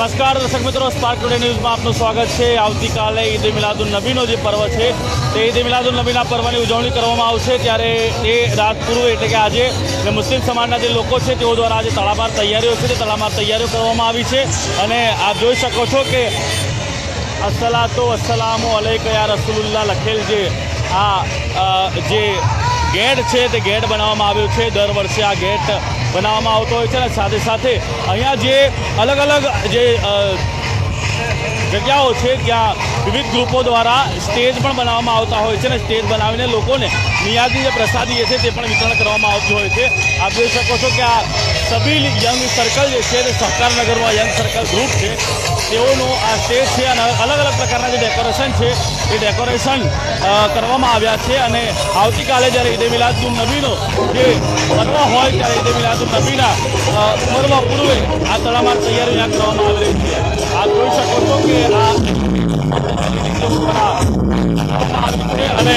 નમસ્કાર, દર્શક મિત્રો સ્પાર્ક ટુડે ન્યૂઝમાં આપનું સ્વાગત છે. આવતીકાલે ઈદ મિલાદુલ નબીનો જે પર્વ છે, તે ઈદ મિલાદુલ નબીના પર્વની ઉજવણી કરવામાં આવશે. ત્યારે એ રાત પૂર્વે એટલે કે આજે મુસ્લિમ સમાજના જે લોકો છે, તેઓ દ્વારા આજે તળામાર તૈયારીઓ છે, તે તળામાર તૈયારીઓ કરવામાં આવી છે. અને આપ જોઈ શકો છો કે અસલાતો તો અલૈક યા રસુલ્લા લખેલ જે આ જે ગેટ છે, તે ગેટ બનાવવામાં આવ્યો છે. દર વર્ષે આ ગેટ બનાવવામાં આવતો હોય છે અને સાથે સાથે અહીંયા જે અલગ અલગ જે જગ્યાઓ છે, ત્યાં વિવિધ ગ્રુપો દ્વારા સ્ટેજ પણ બનાવવામાં આવતા હોય છે અને સ્ટેજ બનાવીને લોકોને નિયાદી જે પ્રસાદી છે તે પણ વિતરણ કરવામાં આવતું હોય છે. આપ જોઈ શકો છો કે આ સબીલ યંગ સર્કલ જે છે તે સહકારનગરમાં યંગ સર્કલ ગ્રુપ છે. તેઓનો આ સ્ટેજ છે અને અલગ અલગ પ્રકારના જે ડેકોરેશન છે એ ડેકોરેશન કરવામાં આવ્યા છે અને આવતીકાલે જ્યારે ઈદે મિલાદુમ નબીનો જે પર્વ હોય ત્યારે ઈદે મિલાદુમ નબીના પર્વ પૂર્વે આ તળામાં તૈયારી અહીંયા કરવામાં આવી રહી છે. આપ જોઈ શકો છો કે આ અને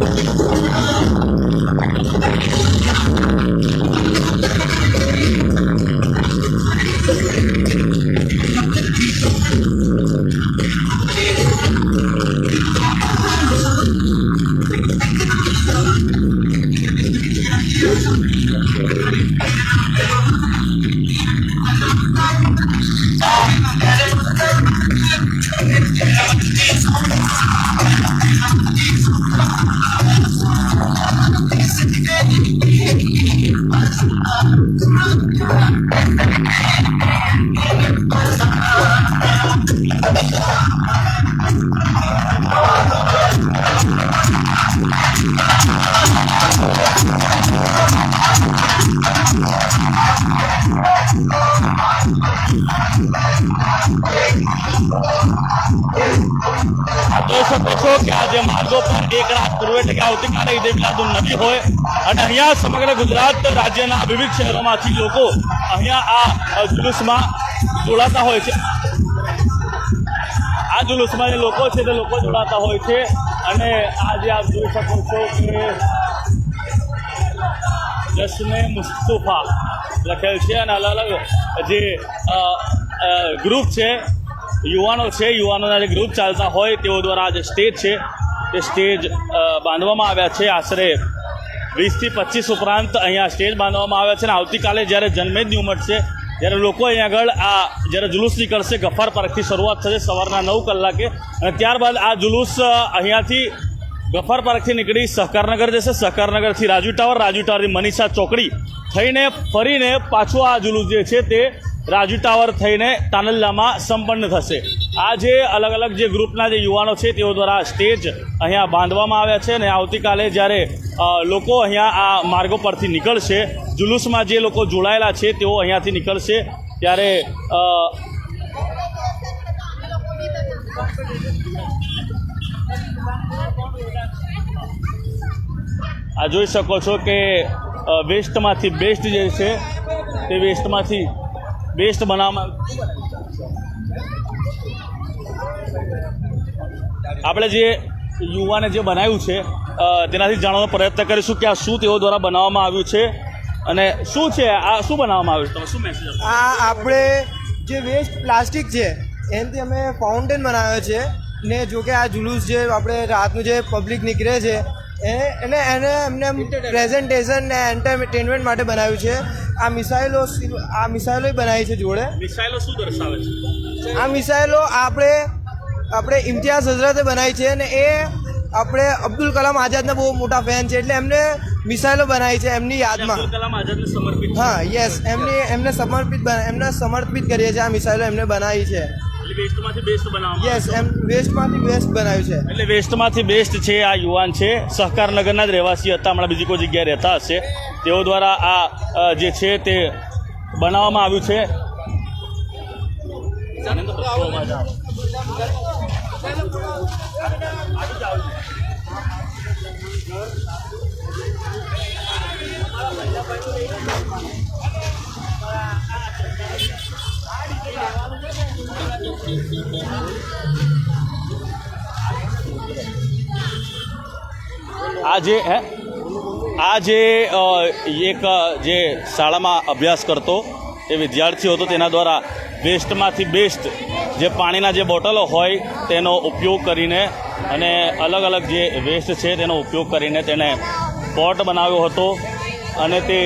શકો છો કે આજે માર્ગો પર એક રાત પૂર્વે હોય? અને અહીંયા સમગ્ર ગુજરાત રાજ્યના વિવિધ શહેરોમાંથી લોકો અહીંયા આ જુલુસમાં જોડાતા હોય છે. જુલુસમાં જે લોકો છે તે લોકો જોડાતા હોય છે. અને આજે આપ જોઈ શકો છો કે જશ્ને મુસ્તફા લખેલ છે અને અલગ અલગ જે ગ્રુપ છે, યુવાનો છે, યુવાનોના જે ગ્રુપ ચાલતા હોય તેઓ દ્વારા આ જે સ્ટેજ છે. તે સ્ટેજ બાંધવામાં આવ્યા છે. આશરે વીસથી પચીસ ઉપરાંત અહીંયા સ્ટેજ બાંધવામાં આવ્યા છે અને આવતીકાલે જ્યારે જન્મેદની ઉમટશે જ્યારે લોકો અહીંયા આગળ આ જ્યારે જુલુસ નીકળશે, ગફાર પાર્કથી શરૂઆત થશે સવારના નવ કલાકે. અને ત્યારબાદ આ જુલુસ અહીંયાથી ગફાર પાર્કથી નીકળી સહકારનગર જશે. સહકારનગરથી રાજુ ટાવર, રાજુ ટાવરથી મનીષા ચોકડી થઈને ફરીને પાછું આ જુલુસ જે છે તે રાજુ ટાવર થઈને તાનલ્લામાં સંપન્ન થશે. આ જે અલગ અલગ જે ગ્રુપના જે યુવાનો છે, તેઓ દ્વારા સ્ટેજ અહીંયા બાંધવામાં આવ્યા છે અને આવતીકાલે જ્યારે લોકો અહીંયા આ માર્ગો પરથી નીકળશે, જુલુસમાં જે લોકો જોડાયેલા છે, તેઓ અહીંયાથી નીકળશે. ત્યારે આ જોઈ શકો છો કે વેસ્ટમાંથી, બેસ્ટ જે છે, તે વેસ્ટમાંથી બેસ્ટ બનાવવામાં આપણે જે યુવાને જે બનાવ્યું છે તેનાથી જાણવાનો પ્રયત્ન કરીશું કે આ શું તેઓ દ્વારા બનાવવામાં આવ્યું છે અને શું છે આ શું બનાવવામાં આવ્યું છે? તમે શું મેસેજ આ આપણે જે વેસ્ટ પ્લાસ્ટિક છે એનાથી અમે ફાઉન્ટેન બનાવ્યો છે ને જો કે આ જુલુસ જે આપણે રાતનું જે પબ્લિક નીકળે છે એ એને એને એમને પ્રેઝન્ટેશન ને એન્ટરટેનમેન્ટ માટે બનાવ્યું છે. આ મિસાઇલો આ મિસાઇલો બનાવી છે જોડે. મિસાઇલો શું દર્શાવે છે? આ મિસાઇલો આપણે આપણે ઇમ્તિયાઝ હઝરતે બનાવી છે અને એ આપણે અબ્દુલ કલામ આઝાદના બહુ મોટા ફેન છે એટલે એમને મિસાઇલો બનાવી છે એમની યાદમાં. અબ્દુલ કલામ આઝાદને સમર્પિત હા યસ એમની એમને સમર્પિત એમને સમર્પિત કરીએ છીએ આ મિસાઇલો એમને બનાવી છે. વેસ્ટમાંથી બેસ્ટ યસ એમ વેસ્ટમાંથી બેસ્ટ બનાવ્યું છે. એટલે વેસ્ટમાંથી બેસ્ટ છે આ યુવાન છે. સહકારનગરના જ રહેવાસી હતા. હમણાં બીજી કોઈ જગ્યાએ રહેતા હશે. તેઓ દ્વારા આ જે છે તે બનાવવામાં આવ્યું છે. આ જે હે? આ જે એક જે શાળામાં અભ્યાસ કરતો એ વિદ્યાર્થી હતો તેના દ્વારા વેસ્ટમાંથી બેસ્ટ જે પાણીના જે બોટલો હોય તેનો ઉપયોગ કરીને અને અલગ અલગ જે વેસ્ટ છે તેનો ઉપયોગ કરીને તેણે પોટ બનાવ્યો હતો અને તે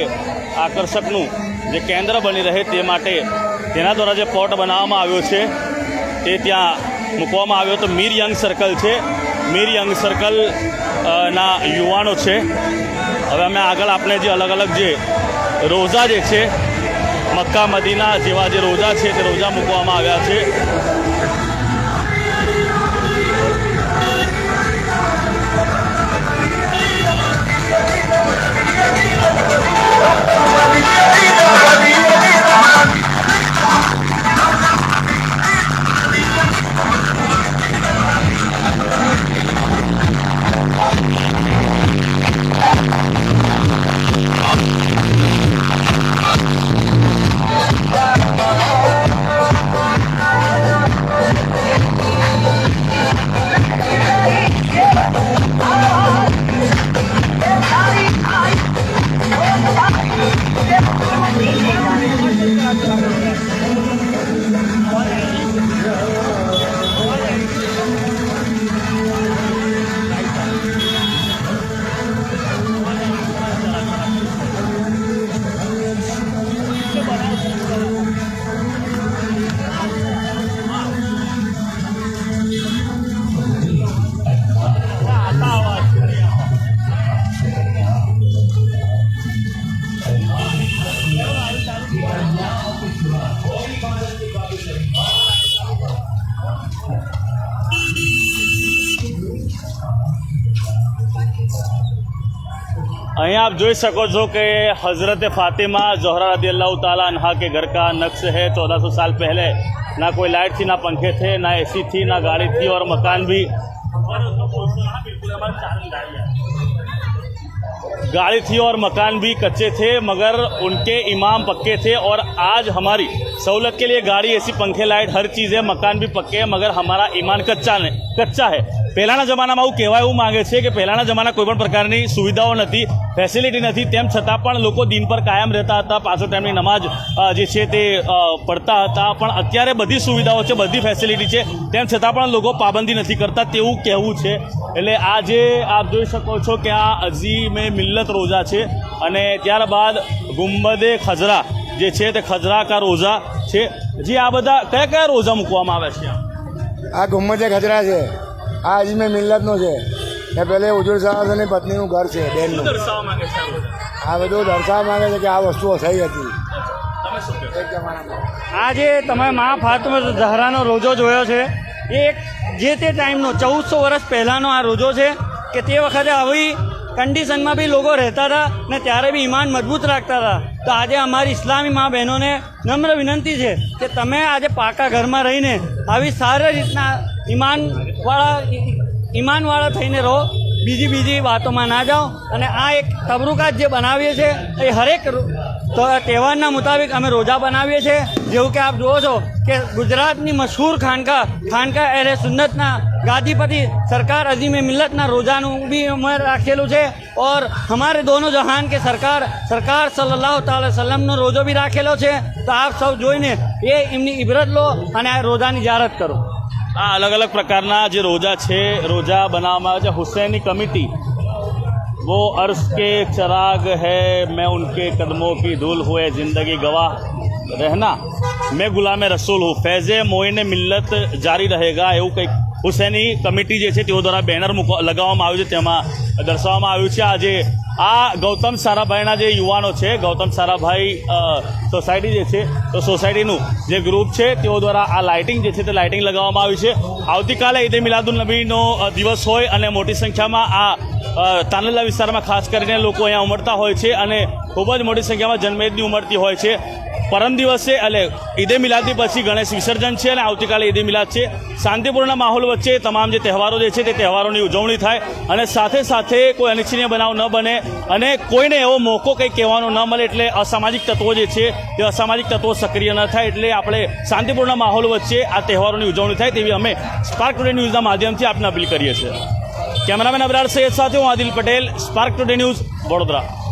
આકર્ષકનું જે કેન્દ્ર બની રહે તે માટે તેના દ્વારા જે પોટ બનાવવામાં આવ્યો છે તે ત્યાં મૂકવામાં આવ્યો તો મીર યંગ સર્કલ છે. મીર યંગ સર્કલ ના યુવાનો છે. હવે અમે આગળ આપણે જે અલગ અલગ જે રોઝા જે છે, મક્કા, મદીના જેવા જે રોઝા છે તે રોઝા મૂકવામાં આવ્યા છે. અહીંયા આપ જોઈ શકો છો કે हजरत फातिमा जोहरा रदी अल्लाह ताला अनहा के घर का नक्श है चौदह सौ साल पहले ना कोई लाइट थी ना पंखे थे ना एसी थी ना गाड़ी थी और मकान भी गाड़ी थी और मकान भी कच्चे थे मगर उनके इमाम पक्के थे और आज हमारी सहूलत के लिए गाड़ी एसी पंखे लाइट हर चीज़ है मकान भी पक्के है मगर हमारा ईमान कच्चा ने कच्चा है પહેલાંના જમાનામાં આવું કહેવા એવું માંગે છે કે પહેલાંના જમાના કોઈ પણ પ્રકારની સુવિધાઓ નથી ફેસિલિટી નથી તેમ છતાં પણ લોકો દિન પર કાયમ રહેતા હતા પાછો ટાઈમની નમાજ અ, જે છે તે અ, પડતા હતા પણ અત્યારે બધી સુવિધાઓ છે બધી ફેસિલિટી છે તેમ છતાં પણ લોકો પાબંદી નથી કરતા તેવું કહેવું છે એટલે આ જે આપ જોઈ શકો છો કે આ અઝીમે મિલ્લત રોજા છે અને ત્યારબાદ ગુંબદે ખજરા જે છે તે ખજરા કા રોઝા છે. જે આ બધા કયા કયા રોઝા મૂકવામાં આવે છે? આ ગુમ્મજે ખજરા છે. આ અજમે મિલ્લતનો છે. એ પેલે ઉજ્જવલ સાહેબની પત્નીનું ઘર છે બેનનું. આ બધા? દર્શાવવા માંગે છે કે આ વસ્તુઓ થઈ હતી. તમે શું કહો? એક જમાનામાં. આ જે તમે મા ફાતમા ઝહરાનો રોજો જોયો છે એ એક જે તે ટાઈમનો ચૌદસો વર્ષ પહેલાંનો આ રોજો છે કે તે વખતે આવી કન્ડિશનમાં બી લોકો રહેતા હતા ને ત્યારે બી ઈમાન મજબૂત રાખતા હતા. તો આજે અમારી ઇસ્લામી મા બહેનોને નમ્ર વિનંતી છે કે તમે આજે પાકા ઘરમાં રહીને આવી સારી રીતના ઈમાનવાળા ઈમાનવાળા થઈને રહો. બીજી બીજી વાતોમાં ના જાઓ. અને આ એક તબરુકાત જે બનાવીએ છીએ એ હરેક તહેવારના મુતાબિક અમે રોજા બનાવીએ છીએ. જેવું કે આપ જુઓ છો કે ગુજરાતની મશહૂર ખાનકા ખાનકા એરે સુન્નતના ગાદીપતિ સરકાર અઝીમ મિલ્લતના રોજાનું બી અમે રાખેલું છે ઓર હમારે દોનો જહાન કે સરકાર સરકાર સલ્લલ્લાહુ તાala વસલ્લમનો રોજો બી રાખેલો છે તો આપ સૌ જોઈને એ એમની ઇબરત લો અને આ રોજાની જારત કરો આ અલગ અલગ પ્રકારના જે રોજા છે રોજા બનાવવામાં આવે છે હુસૈની કમિટી वो अर्श के चराग है मैं उनके कदमों की धूल हुए ज़िंदगी गवाह रहना मैं गुलाम रसूल हूँ फैज़ મોઈને મિલ્લત જારી રહેગા એવું કંઈક હુસૈની કમિટી જે છે તેઓ દ્વારા બેનર લગાવવામાં આવ્યું છે, તેમાં દર્શાવવામાં આવ્યું છે. આજે આ ગૌતમ સારાભાઈના જે યુવાનો છે, ગૌતમ સારાભાઈ સોસાયટી જે છે, તો સોસાયટીનું જે ગ્રુપ છે, તેઓ દ્વારા આ લાઇટિંગ જે છે તે લાઇટિંગ લગાવવામાં આવ્યું છે. આવતીકાલે ઈદે મિલાદુલ નબીનો દિવસ હોય અને મોટી સંખ્યામાં આ તાનેલા વિસ્તારમાં ખાસ કરીને લોકો અહીંયા ઉમડતા હોય છે અને ખૂબ જ મોટી સંખ્યામાં જન્મેદની ઉમડતી હોય છે. પરમ દિવસે એટલે ઈદે મિલાદની પછી ગણેશ વિસર્જન છે અને આવતીકાલે ઈદે મિલાદ છે. શાંતિપૂર્ણ માહોલ વચ્ચે તમામ જે તહેવારો જે છે, તે તહેવારોની ઉજવણી થાય અને સાથે સાથે કોઈ અનિચ્છનીય બનાવ ન બને અને કોઈને એવો મોકો કંઈ કહેવાનો ન મળે એટલે અસામાજિક તત્વો જે છે, તે અસામાજિક તત્વો સક્રિય ન થાય એટલે આપણે શાંતિપૂર્ણ માહોલ વચ્ચે આ તહેવારોની ઉજવણી થાય તેવી અમે સ્પાર્ક ટુડે ન્યૂઝના માધ્યમથી આપને અપીલ કરીએ છીએ. કેમેરામેન અબરાર સૈયદ સાથે હું Adil Patel spark today news Vadodara.